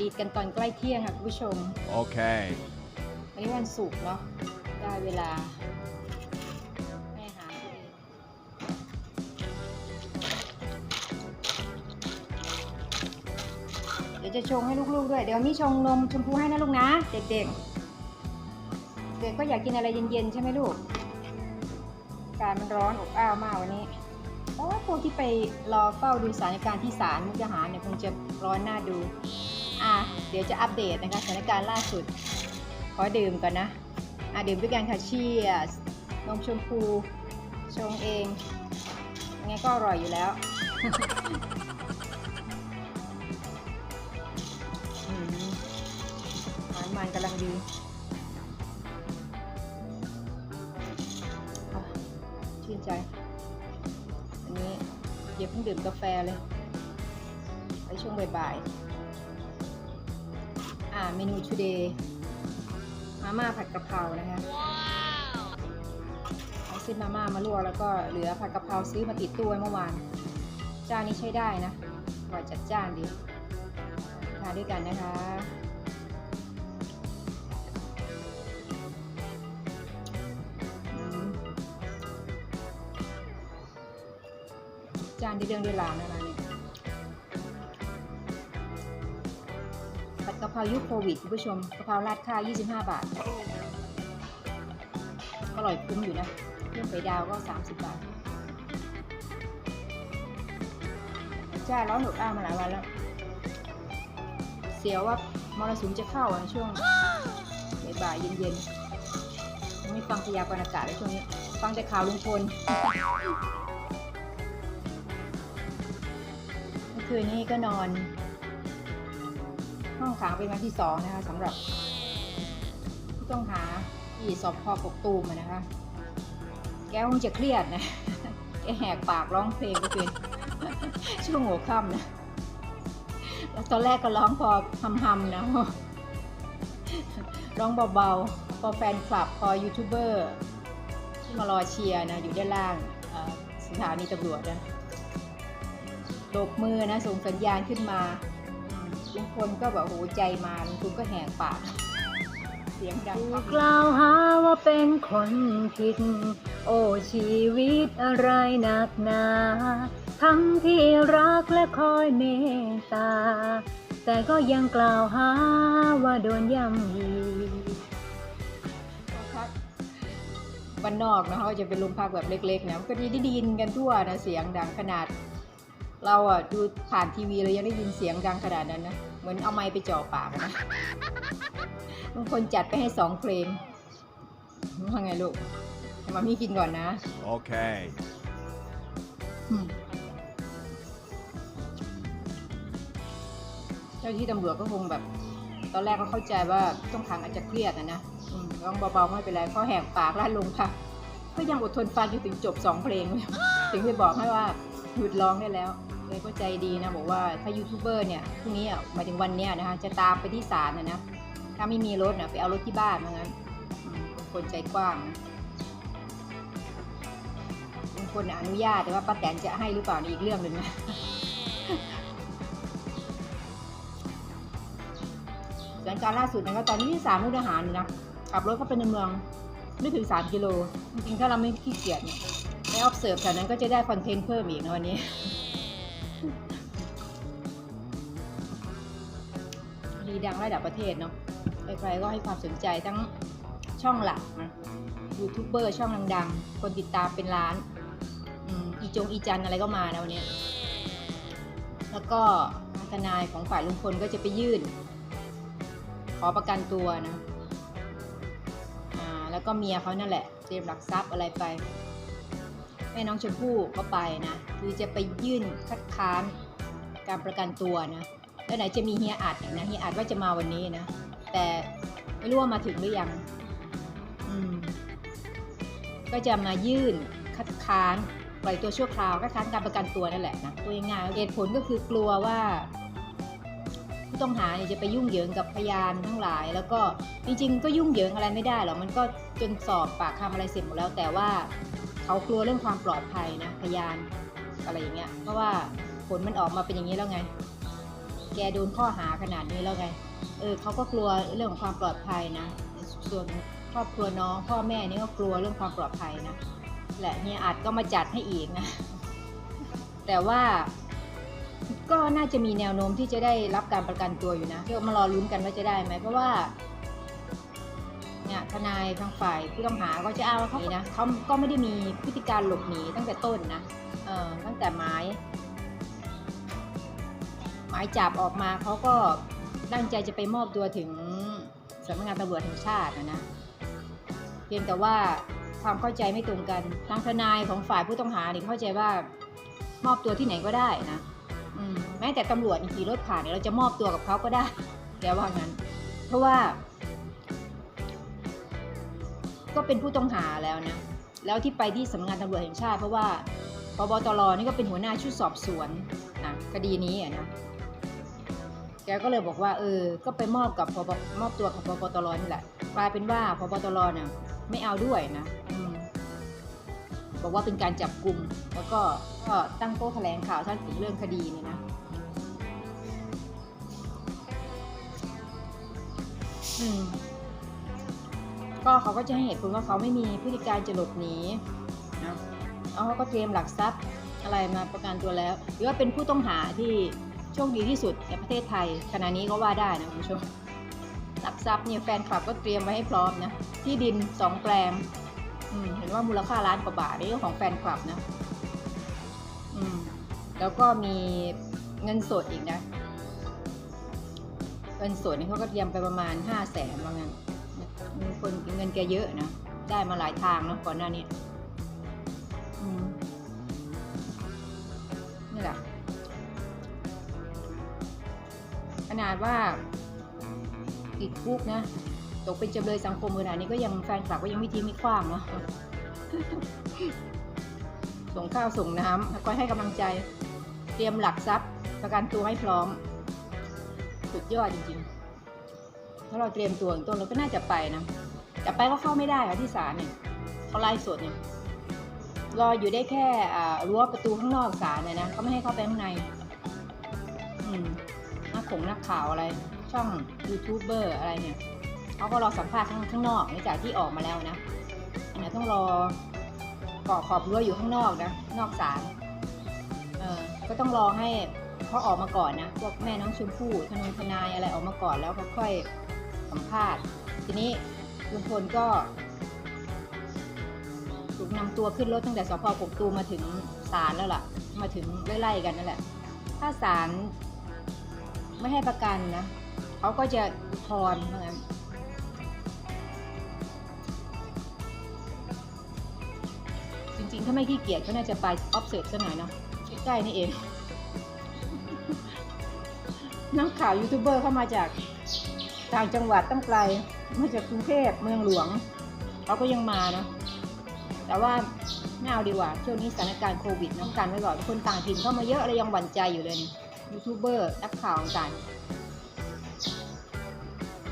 ดีดกันตอนใกล้เที่ยงค่ะคุณผู้ชม Okay. วันนี้วันศุกร์เนาะ ได้เวลาให้อาหารตัวเอง เดี๋ยวจะชงให้ลูกๆด้วย เดี๋ยวมีชงนมชมพูให้นะลูกนะ เด็กๆ เด็กก็อยากกินอะไรเย็นๆ ใช่ไหมลูก การมันร้อนอบอ้าวมากวันนี้โอ้พวกที่ไปรอเฝ้าดูสถานการณ์ที่ศาลมุกดาหารเนี่ยคงจะร้อนหน้าดู อะเดี๋ยวจะอัปเดตนะคะสถานการณ์ล่าสุด ขอดื่มก่อนนะ อะดื่มด้วยกันค่ะเชียร์นมชมพูชงเองงไงก็อร่อยอยู่แล้วหวานมันกำลังดีชื่นใจ อันนี้เดี๋ยวเพิ่งดื่มกาแฟเลย ไปช่วงบ่ายๆ อ่าเมนู today มาม่าผัดกะเพรานะคะเอาเส้นมาม่ามาลวกแล้วก็เหลือผัดกะเพราซื้อมาติดตู้ไว้เมื่อวานจานนี้ใช้ได้นะอร่อยจัดจ้านดีทานด้วยกันนะคะอืมจานที่เรื่องด้วยราวนะคะ เพรายุคโควิดคุณผู้ชมกะเพราราดข้าว25 บาท อร่อยคุ้มอยู่นะเครื่องไข่ดาวก็ 30 บาทจ้าร้อนหนุกอ้ามาหลายวันแล้ว เสียวว่ามรสุมจะเข้าในช่วงบ่ายเย็นๆไม่ฟังพยากรณ์อากาศเลยช่วงนี้ ฟังแต่ข่าวลุงพลเมื่อคืนนี้ก็นอน ห้องขังเป็นวันที่สองนะคะสำหรับผู้ต้องหาที่สอบพอกกตูมนะคะ แกคงจะเครียดนะ แกแหกปากร้องเพลงก็เป็นช่วงหัวค่ำนะแล้วตอนแรกก็ร้องพอฮำๆนะ ร้องเบาๆ พอแฟนคลับ พอยูทูบเบอร์ที่มารอเชียร์นะ อยู่ด้านล่างสถานีตำรวจนะโบกมือนะ ส่งสัญญาณขึ้นมา อืมลุงพลก็แบบโอ้โหใจมาลุงพลก็แหกปาก เสียงดังถูกกล่าวหาว่าเป็นคนผิด โอ้ชีวิตอะไรหนักหนา ทั้งที่รักและคอยเมตตา แต่ก็ยังกล่าวหาว่าโดนย่ำยีครับบ้านนอกนะเขาจะเป็นโรงพักแบบเล็กๆนะมันก็ได้ยินกันทั่วนะเสียงดังขนาด เราอะดูผ่านทีวีเรายังได้ยินเสียงดังขนาดนั้นนะ เหมือนเอาไม้ไปจ่อปากอะนะบางคนจัดไปให้สองเพลงว่าไงลูกให้มามีกินก่อนนะ Okay. อืมเจ้าที่ตำรวจก็คงแบบ ตอนแรกก็เข้าใจว่าผู้ต้องขังอาจจะเครียดนะนะอืมร้องเบาๆไม่เป็นไรเขาแหกปากลั่นลงค่ะ ก็ยังอดทนฟังจนถึงจบสองเพลงเลยถึงได้บอกให้ว่า หยุดร้องได้แล้วเลยก็ใจดีนะบอกว่าถ้ายูทูบเบอร์เนี่ยพรุ่งนี้อะหมายถึงวันเนี้ยนะคะจะตามไปที่ศาลนะนะถ้าไม่มีรถนะไปเอารถที่บ้านมางั้นคนใจกว้างบางคนอนุญาตแต่ว่าป้าแตนจะให้หรือเปล่านี่อีกเรื่องหนึ่งนะสถานการณ์ล่าสุดนะครับตอนนี้ที่สามมุกดาหารนะขับรถเข้าไปในเมืองไม่ถึง 3 กิโล จริงๆ ถ้าเราไม่ขี้เกียจเนี่ย ออฟเซิร์ฟแถวนั้นก็จะได้คอนเทนต์เพิ่มอีกนะวันนี้ ดีดังระดับประเทศเนาะใครๆก็ให้ความสนใจทั้งช่องหลักนะยูทูบเบอร์ช่องดังๆ คนติดตามเป็นล้านอีจงอีจันอะไรก็มานะวันนี้ แล้วก็ทนายของฝ่ายลุงพลก็จะไปยื่น ขอประกันตัวนะ แล้วก็เมียเขานั่นแหละ เตรียมหลักทรัพย์อะไรไป ม่น้องชมพู่ก็ไปนะคือจะไปยื่นคัดค้านการประกันตัวนะแล้วไหนจะมีเฮียอัดนะเฮียอัดว่าจะมาวันนี้นะ แต่ไม่รู้ว่ามาถึงหรือยังอืมก็จะมายื่นคัดค้านปล่อยตัวชั่วคราวคัดค้านการประกันตัวนั่นแหละนะตัวง่ายเหตุผลก็คือกลัวว่าผู้ต้องหาเนี่ยจะไปยุ่งเหยิงกับพยานทั้งหลาย แล้วก็จริงๆ ก็ยุ่งเหยิงอะไรไม่ได้หรอกมันก็จนสอบปากคำอะไรเสร็จหมดแล้วแต่ว่า เขากลัวเรื่องความปลอดภัยนะพยานอะไรอย่างเงี้ยเพราะว่าผลมันออกมาเป็นอย่างนี้แล้วไง แกโดนข้อหาขนาดนี้แล้วไง เออเขาก็กลัวเรื่องของความปลอดภัยนะ ส่วนครอบครัวน้องพ่อแม่นี่ก็กลัวเรื่องความปลอดภัยนะแหละเฮียอัดก็มาจัดให้อีกนะ แต่ว่าก็น่าจะมีแนวโน้มที่จะได้รับการประกันตัวอยู่นะเดี๋ยวมารอลุ้นกันว่าจะได้ไหมเพราะว่า เนี่ยทนายทางฝ่ายผู้ต้องหาก็จะอ้างว่าเขานะเขาก็ไม่ได้มีพฤติการหลบหนีตั้งแต่ต้นนะเอ่อตั้งแต่หมายหมายจับออกมาเขาก็ตั้งใจจะไปมอบตัวถึงสำนักงานตำรวจแห่งชาตินะนะเพียงแต่ว่าความเข้าใจไม่ตรงกันทางทนายของฝ่ายผู้ต้องหาเนี่ยเข้าใจว่ามอบตัวที่ไหนก็ได้นะอมแม้แต่ตำรวจขี่รถผ่านเนี่ยเราจะมอบตัวกับเขาก็ได้แกว่างั้น เพราะว่า ก็เป็นผู้ต้องหาแล้วนะ แล้วที่ไปที่สำนักงานตำรวจแห่งชาติ เพราะว่าพบตรนี่ก็เป็นหัวหน้าชุดสอบสวนนะคดีนี้อะนะแกก็เลยบอกว่าเออ ก็ไปมอบกับพบมอบตัวกับพบตรนี่แหละกลายเป็นว่าพบตรเนี่ยไม่เอาด้วยนะอบอกว่าเป็นการจับกลุ่มแล้วก็ก็ตั้งโต๊ะแถลงข่าวท่านถึงเรื่องคดีเนี่ยนะอืม ก็เขาก็จะให้เหตุผลว่าเขาไม่มีพฤติการจะหลบหนีนะเขาก็เตรียมหลักทรัพย์อะไรมาประกันตัวแล้ว หรือว่าเป็นผู้ต้องหาที่โชคดีที่สุดในประเทศไทยขณะนี้ก็ว่าได้นะคุณผู้ชมหลักทรัพย์เนี่ยแฟนคลับก็เตรียมไว้ให้พร้อมนะที่ดินสองแปลงเห็นว่ามูลค่าล้านกว่าบาทนี่ของแฟนคลับนะแล้วก็มีเงินสดอีกนะ เงินสดนี่เขาก็เตรียมไปประมาณห้าแสนว่างั้น มีคนเงินแกเยอะนะได้มาหลายทางนะก่อนหน้านี้นี่แหละขนาดว่าติดคุกนะตกเป็นจำเลยสังคมขนาดนี้ก็ยังแฟนคลับก็ยังไม่ทิ้งไม่ขว้างเนาะส่งข้าวส่งน้ำแล้วก็ให้กำลังใจ เตรียมหลักทรัพย์ ประกันตัวให้พร้อม สุดยอดจริง ๆ ถ้าเราเตรียมตัวอย่างต้นเราก็น่าจะไปนะจะไปก็เข้าไม่ได้ค่ะที่ศาลเนี่ยเขาไล่สดเนี่ยรออยู่ได้แค่รั้วประตูข้างนอกศาลเนี่ยนะเขาไม่ให้เข้าไปข้างในอืมนักขงนักข่าวอะไร ช่องยูทูบเบอร์อะไรเนี่ยเขาก็รอสัมภาษณ์ข้างข้างนอกหลังจากที่ออกมาแล้วนะอันนี้ต้องรอเกาะขอบรั้วอยู่ข้างนอกนะนอกศาลเออก็ต้องรอให้เขาออกมาก่อนนะพวกแม่น้องชมพู่ทนงทนายอะไรออกมาก่อนแล้วค่อย สัมภาษณ์ ทีนี้ลุงพลก็ ถูกนำตัวขึ้นรถตั้งแต่สพกกตูมมาถึงศาลแล้วล่ะ มาถึงไล่ๆกันนั่นแหละ ถ้าศาลไม่ให้ประกันนะเขาก็จะอุทธรณ์เพราะงั้นจริงๆ ถ้าไม่ขี้เกียจก็น่าจะไปออฟเซิร์ฟซะหน่อยเนาะใกล้ๆนี่เองนักข่าวยูทูบเบอร์เข้ามาจาก ต่างจังหวัดตั้งไกลมาจากกรุงเทพเมืองหลวงเขาก็ยังมานะ แต่ว่าไม่เอาดีกว่าช่วงนี้สถานการณ์โควิดน้องกันไว้ก่อนคนต่างถิ่นเข้ามาเยอะเลยยังหวั่นใจอยู่เลยยูทูบเบอร์นักข่าวต่าง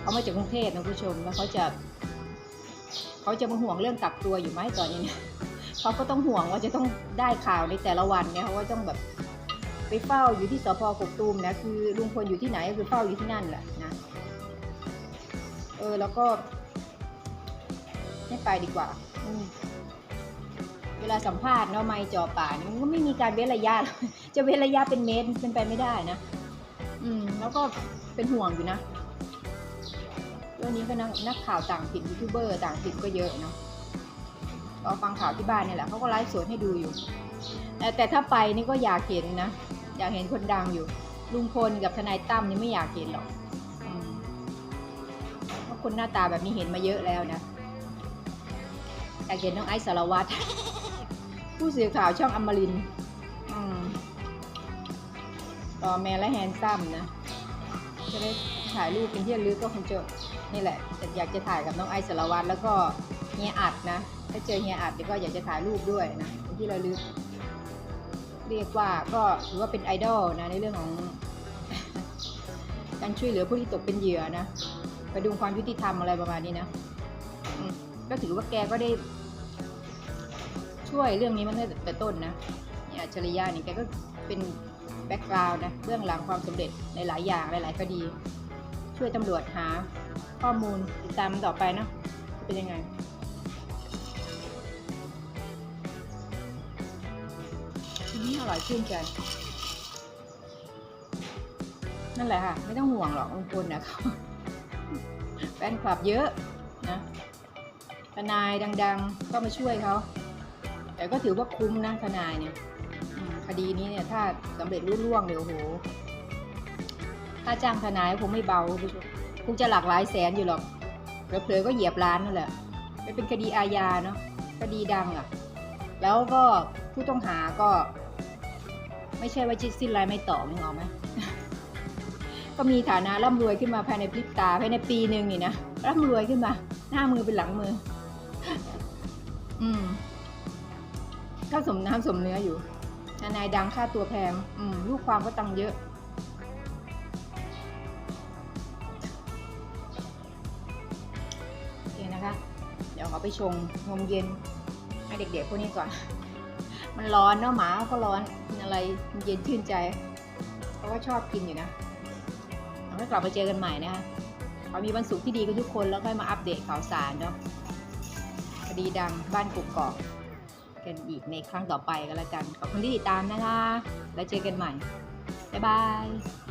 เขามาจากกรุงเทพนะผู้ชมแล้วเขาจะเขาจะมาห่วงเรื่องกักตัวอยู่ไหมตอนนี้เนี่ยเขาก็ต้องห่วงว่าจะต้องได้ข่าวในแต่ละวันเนี่ยเขาก็ต้องแบบไปเฝ้าอยู่ที่สพกกตูมนะคือลุงพลอยู่ที่ไหนก็คือเฝ้าอยู่ที่นั่นแหละนะ เออแล้วก็ไม่ไปดีกว่า เวลาสัมภาษณ์เนาะไม่จ่อป่านี่มันก็ไม่มีการเว้นระยะ จะเว้นระยะเป็นเมตรเป็นไปไม่ได้นะ อืม แล้วก็เป็นห่วงอยู่นะเรื่องนี้ก็นักนักข่าวต่างถิ่นยูทูบเบอร์ต่างถิ่นก็เยอะเนาะก็ฟังข่าวที่บ้านเนี่ยแหละเขาก็ไลฟ์สดให้ดูอยู่ แต่แต่ถ้าไปนี่ก็อยากเห็นนะ อยากเห็นคนดังอยู่ ลุงพลกับทนายตั้มนี่ไม่อยากเห็นหรอก คนหน้าตาแบบนี้เห็นมาเยอะแล้วนะอยากเห็นน้องไอซ์สารวัตรผู้สื่อข่าวช่องอมรินต่อแมนและแฮนซัมนะ จะได้ถ่ายรูปเป็นที่ระลึกก็คงจะนี่แหละแต่อยากจะถ่ายกับน้องไอซ์สารวัตรแล้วก็เฮียอัดนะ ถ้าเจอเฮียอัดเดี๋ยวก็อยากจะถ่ายรูปด้วยนะเป็นที่ระลึก เรียกว่าก็ถือว่าเป็นไอดอลนะในเรื่องของการช่วยเหลือผู้ที่ตกเป็นเหยื่อนะ ไปดูความยุติธรรมอะไรประมาณนี้นะก็ถือว่าแกก็ได้ ช่วยเรื่องนี้มันตั้งแต่ต้นนะเนี่ยอัจริยะนี่ยแกก็เป็นแบ็กกราวน์นะเบื้องหลังความสำเร็จในหลายอย่างหลาย ๆ คดี ช่วยตำรวจหาข้อมูลติดตามมันต่อไปเนาะเป็นยังไงอืมอร่อยชื่นใจ นั่นแหละค่ะ ไม่ต้องห่วงหรอกลุงพลนะเขา แฟนคลับเยอะนะทนายดังๆ ก็มาช่วยเขา แต่ก็ถือว่าคุ้มนะทนายเนี่ยคดีนี้เนี่ยถ้าสำเร็จรุ่ล่วงเนี่ยโอ้โหถ้าจ้างทนายคงไม่เบาคุณผู้ชมคงจะหลักหลายแสนอยู่หรอกเผลอๆก็เหยียบล้านนั่นแหละไม่เป็นคดีอาญาเนาะคดีดังอะ่ะ แล้วก็ผู้ต้องหาก็ ไม่ใช่ว่าจิตสิ้นรายไม่ต่อมึงเอาไหม ก็มีฐานะร่ำรวยขึ้นมาภายในพริบตาภายในปีหนึ่งนี่นะร่ำรวยขึ้นมา หน้ามือเป็นหลังมือ อืมก็สมน้ำสมเนื้ออยู่ทนายดังค่าตัวแพง อืมลูกความก็ตังเยอะโอเคนะคะ เดี๋ยวเขอไปชงนมเย็นให้เด็กๆพวกนี้ก่อน มันร้อนเนาะหมาก็ร้อนกินอะไรเย็นชื่นใจ เพราะว่าชอบกินอยู่นะ เราก็กลับมาเจอกันใหม่นะคะขอมีวันศุกร์ที่ดีกันทุกคนแล้วค่อยมาอัปเดตข่าวสารเนาะคดีดังบ้านกุกกอกกันอีกในครั้งต่อไปก็แล้วกัน ขอบคุณที่ติดตามนะคะ แล้วเจอกันใหม่ บ๊ายบาย